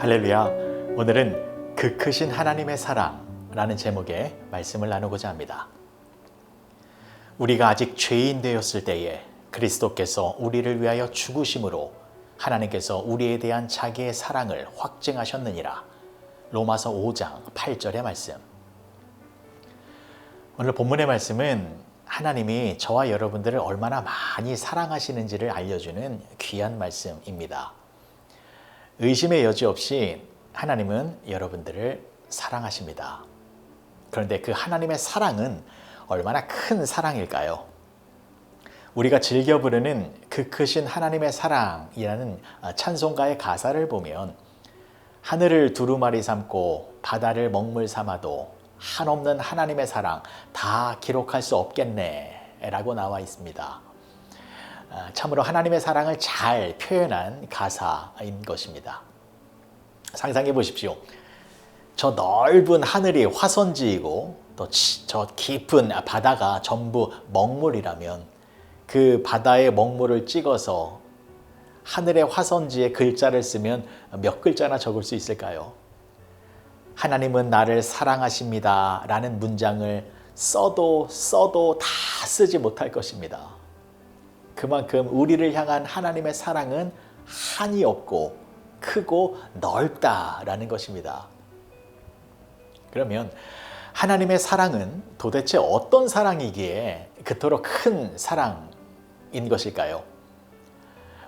할렐루야. 오늘은 그 크신 하나님의 사랑라는 제목의 말씀을 나누고자 합니다. 우리가 아직 죄인 되었을 때에 그리스도께서 우리를 위하여 죽으심으로 하나님께서 우리에 대한 자기의 사랑을 확증하셨느니라. 로마서 5장 8절의 말씀. 오늘 본문의 말씀은 하나님이 저와 여러분들을 얼마나 많이 사랑하시는지를 알려주는 귀한 말씀입니다. 의심의 여지 없이 하나님은 여러분들을 사랑하십니다. 그런데 그 하나님의 사랑은 얼마나 큰 사랑일까요? 우리가 즐겨 부르는 그 크신 하나님의 사랑이라는 찬송가의 가사를 보면 하늘을 두루마리 삼고 바다를 먹물 삼아도 한없는 하나님의 사랑 다 기록할 수 없겠네 라고 나와 있습니다. 참으로 하나님의 사랑을 잘 표현한 가사인 것입니다. 상상해 보십시오. 저 넓은 하늘이 화선지이고 또 저 깊은 바다가 전부 먹물이라면 그 바다의 먹물을 찍어서 하늘의 화선지에 글자를 쓰면 몇 글자나 적을 수 있을까요? 하나님은 나를 사랑하십니다. 라는 문장을 써도 써도 다 쓰지 못할 것입니다. 그만큼 우리를 향한 하나님의 사랑은 한이 없고 크고 넓다라는 것입니다. 그러면 하나님의 사랑은 도대체 어떤 사랑이기에 그토록 큰 사랑인 것일까요?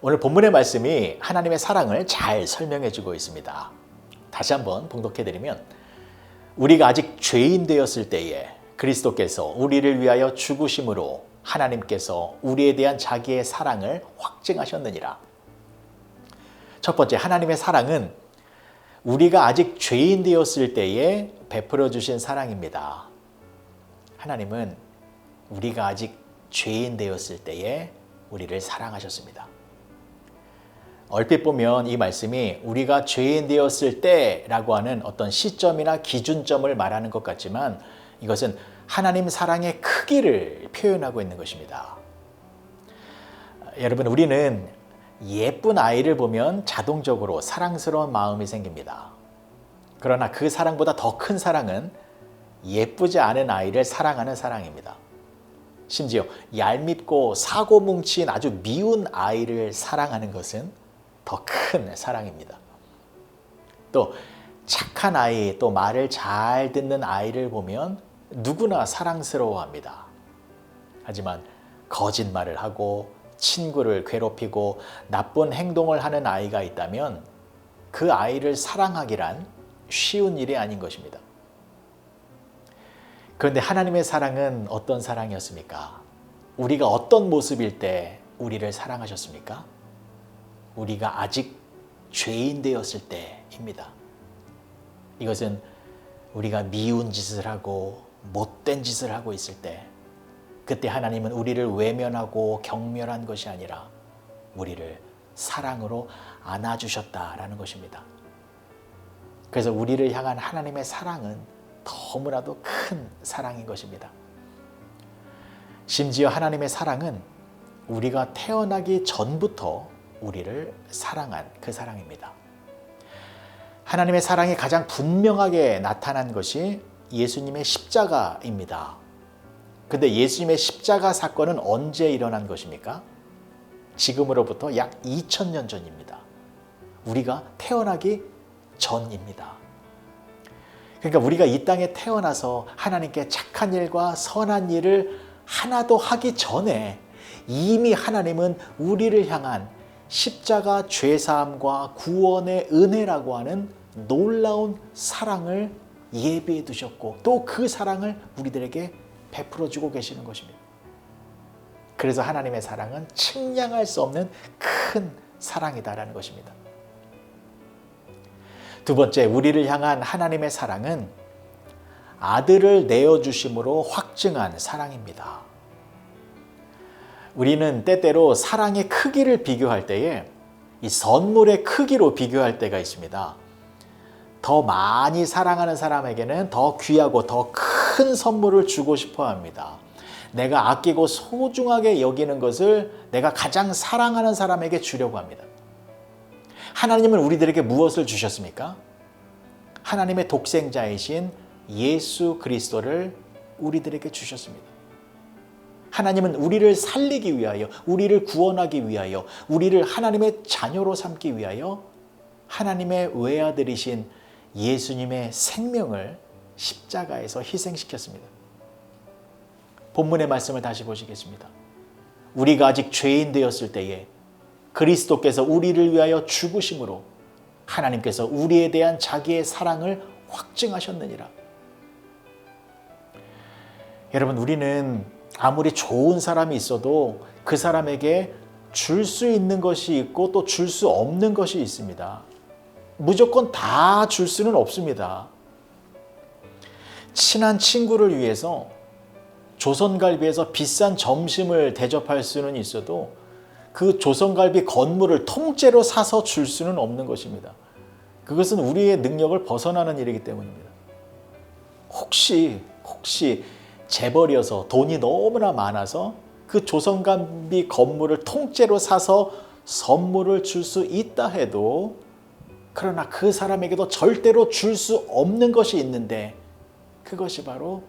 오늘 본문의 말씀이 하나님의 사랑을 잘 설명해 주고 있습니다. 다시 한번 봉독해 드리면 우리가 아직 죄인 되었을 때에 그리스도께서 우리를 위하여 죽으심으로 하나님께서 우리에 대한 자기의 사랑을 확증하셨느니라. 첫 번째, 하나님의 사랑은 우리가 아직 죄인 되었을 때에 베풀어 주신 사랑입니다. 하나님은 우리가 아직 죄인 되었을 때에 우리를 사랑하셨습니다. 얼핏 보면 이 말씀이 우리가 죄인 되었을 때라고 하는 어떤 시점이나 기준점을 말하는 것 같지만 이것은 하나님 사랑의 크기를 표현하고 있는 것입니다. 여러분, 우리는 예쁜 아이를 보면 자동적으로 사랑스러운 마음이 생깁니다. 그러나 그 사랑보다 더 큰 사랑은 예쁘지 않은 아이를 사랑하는 사랑입니다. 심지어 얄밉고 사고 뭉친 아주 미운 아이를 사랑하는 것은 더 큰 사랑입니다. 또 착한 아이, 또 말을 잘 듣는 아이를 보면 누구나 사랑스러워합니다. 하지만 거짓말을 하고 친구를 괴롭히고 나쁜 행동을 하는 아이가 있다면 그 아이를 사랑하기란 쉬운 일이 아닌 것입니다. 그런데 하나님의 사랑은 어떤 사랑이었습니까? 우리가 어떤 모습일 때 우리를 사랑하셨습니까? 우리가 아직 죄인 되었을 때입니다. 이것은 우리가 미운 짓을 하고 못된 짓을 하고 있을 때 그때 하나님은 우리를 외면하고 경멸한 것이 아니라 우리를 사랑으로 안아주셨다라는 것입니다. 그래서 우리를 향한 하나님의 사랑은 너무나도 큰 사랑인 것입니다. 심지어 하나님의 사랑은 우리가 태어나기 전부터 우리를 사랑한 그 사랑입니다. 하나님의 사랑이 가장 분명하게 나타난 것이 예수님의 십자가입니다. 근데 예수님의 십자가 사건은 언제 일어난 것입니까? 지금으로부터 약 2000년 전입니다. 우리가 태어나기 전입니다. 그러니까 우리가 이 땅에 태어나서 하나님께 착한 일과 선한 일을 하나도 하기 전에 이미 하나님은 우리를 향한 십자가 죄사함과 구원의 은혜라고 하는 놀라운 사랑을 예비해 두셨고 또 그 사랑을 우리들에게 베풀어 주고 계시는 것입니다. 그래서 하나님의 사랑은 측량할 수 없는 큰 사랑이다라는 것입니다. 두 번째, 우리를 향한 하나님의 사랑은 아들을 내어주심으로 확증한 사랑입니다. 우리는 때때로 사랑의 크기를 비교할 때에 이 선물의 크기로 비교할 때가 있습니다. 더 많이 사랑하는 사람에게는 더 귀하고 더 큰 선물을 주고 싶어 합니다. 내가 아끼고 소중하게 여기는 것을 내가 가장 사랑하는 사람에게 주려고 합니다. 하나님은 우리들에게 무엇을 주셨습니까? 하나님의 독생자이신 예수 그리스도를 우리들에게 주셨습니다. 하나님은 우리를 살리기 위하여, 우리를 구원하기 위하여, 우리를 하나님의 자녀로 삼기 위하여 하나님의 외아들이신 예수님의 생명을 십자가에서 희생시켰습니다. 본문의 말씀을 다시 보시겠습니다. 우리가 아직 죄인 되었을 때에 그리스도께서 우리를 위하여 죽으심으로 하나님께서 우리에 대한 자기의 사랑을 확증하셨느니라. 여러분, 우리는 아무리 좋은 사람이 있어도 그 사람에게 줄 수 있는 것이 있고 또 줄 수 없는 것이 있습니다. 무조건 다 줄 수는 없습니다. 친한 친구를 위해서 조선갈비에서 비싼 점심을 대접할 수는 있어도 그 조선갈비 건물을 통째로 사서 줄 수는 없는 것입니다. 그것은 우리의 능력을 벗어나는 일이기 때문입니다. 혹시 혹시 재벌이어서 돈이 너무나 많아서 그 조선갈비 건물을 통째로 사서 선물을 줄 수 있다 해도 그러나 그 사람에게도 절대로 줄 수 없는 것이 있는데 그것이 바로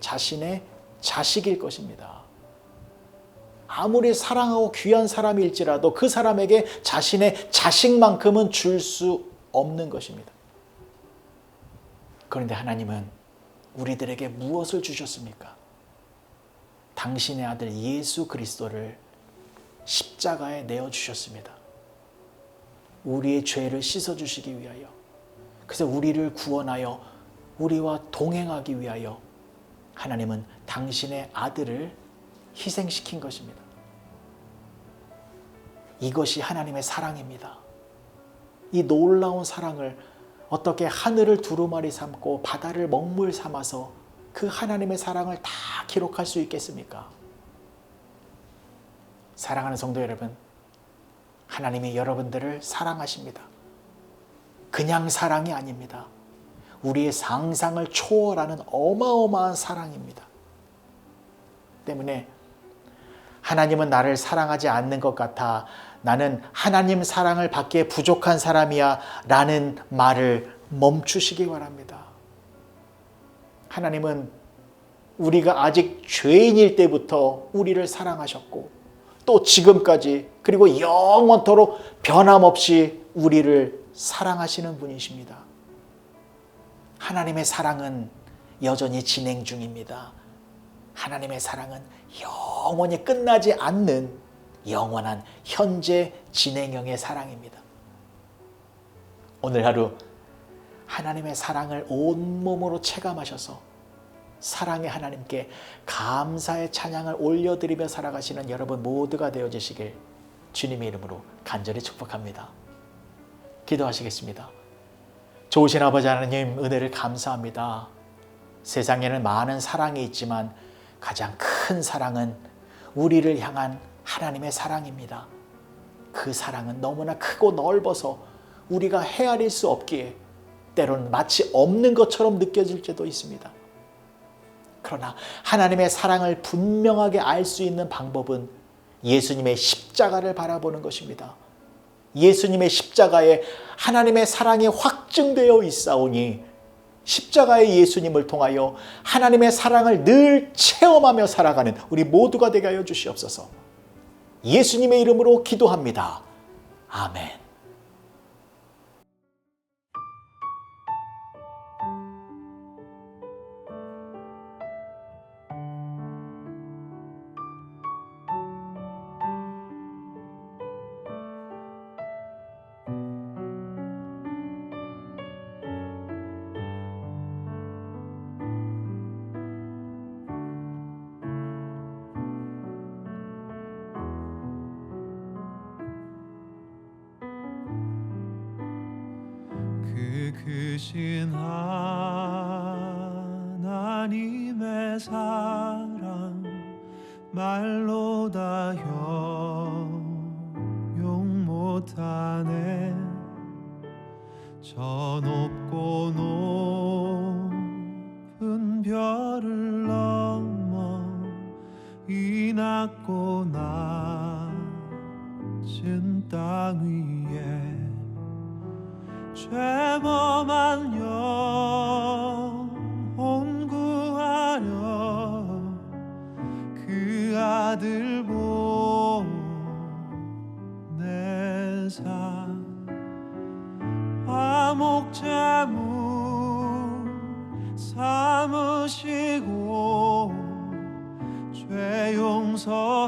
자신의 자식일 것입니다. 아무리 사랑하고 귀한 사람일지라도 그 사람에게 자신의 자식만큼은 줄 수 없는 것입니다. 그런데 하나님은 우리들에게 무엇을 주셨습니까? 당신의 아들 예수 그리스도를 십자가에 내어 주셨습니다. 우리의 죄를 씻어 주시기 위하여. 그래서 우리를 구원하여 우리와 동행하기 위하여 하나님은 당신의 아들을 희생시킨 것입니다. 이것이 하나님의 사랑입니다. 이 놀라운 사랑을 어떻게 하늘을 두루마리 삼고 바다를 먹물 삼아서 그 하나님의 사랑을 다 기록할 수 있겠습니까? 사랑하는 성도 여러분, 하나님이 여러분들을 사랑하십니다. 그냥 사랑이 아닙니다. 우리의 상상을 초월하는 어마어마한 사랑입니다. 때문에 하나님은 나를 사랑하지 않는 것 같아 나는 하나님 사랑을 받기에 부족한 사람이야 라는 말을 멈추시기 바랍니다. 하나님은 우리가 아직 죄인일 때부터 우리를 사랑하셨고 또 지금까지 그리고 영원토록 변함없이 우리를 사랑하시는 분이십니다. 하나님의 사랑은 여전히 진행 중입니다. 하나님의 사랑은 영원히 끝나지 않는 영원한 현재 진행형의 사랑입니다. 오늘 하루 하나님의 사랑을 온몸으로 체감하셔서 사랑의 하나님께 감사의 찬양을 올려드리며 살아가시는 여러분 모두가 되어주시길 주님의 이름으로 간절히 축복합니다. 기도하시겠습니다. 좋으신 아버지 하나님 은혜를 감사합니다. 세상에는 많은 사랑이 있지만 가장 큰 사랑은 우리를 향한 하나님의 사랑입니다. 그 사랑은 너무나 크고 넓어서 우리가 헤아릴 수 없기에 때로는 마치 없는 것처럼 느껴질 때도 있습니다. 그러나 하나님의 사랑을 분명하게 알 수 있는 방법은 예수님의 십자가를 바라보는 것입니다. 예수님의 십자가에 하나님의 사랑이 확증되어 있사오니 십자가의 예수님을 통하여 하나님의 사랑을 늘 체험하며 살아가는 우리 모두가 되게 하여 주시옵소서. 예수님의 이름으로 기도합니다. 아멘. 그신 하나님의 사랑 말로 다 형용 못하네. 저 높고 높은 별을 넘어 이 낮고 낮은 땅 위에 죄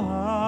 heart.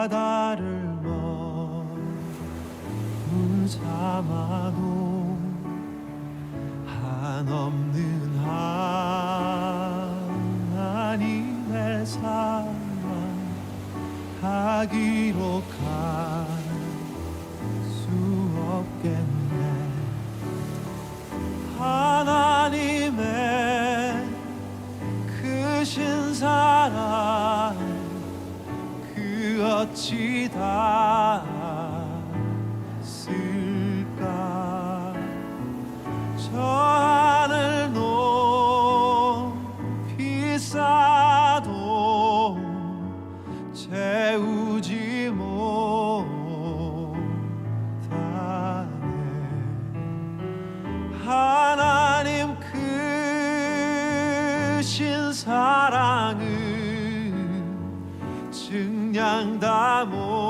바다를 머물 삼아도 한없는 하나님의 사랑 하기로 갈수 없겠네. 하나님의 크신 사랑. 어찌 닿았을까? 저 하늘 높이 쌓아도 채우지 못하네. 하나님 크신 사랑을 amor.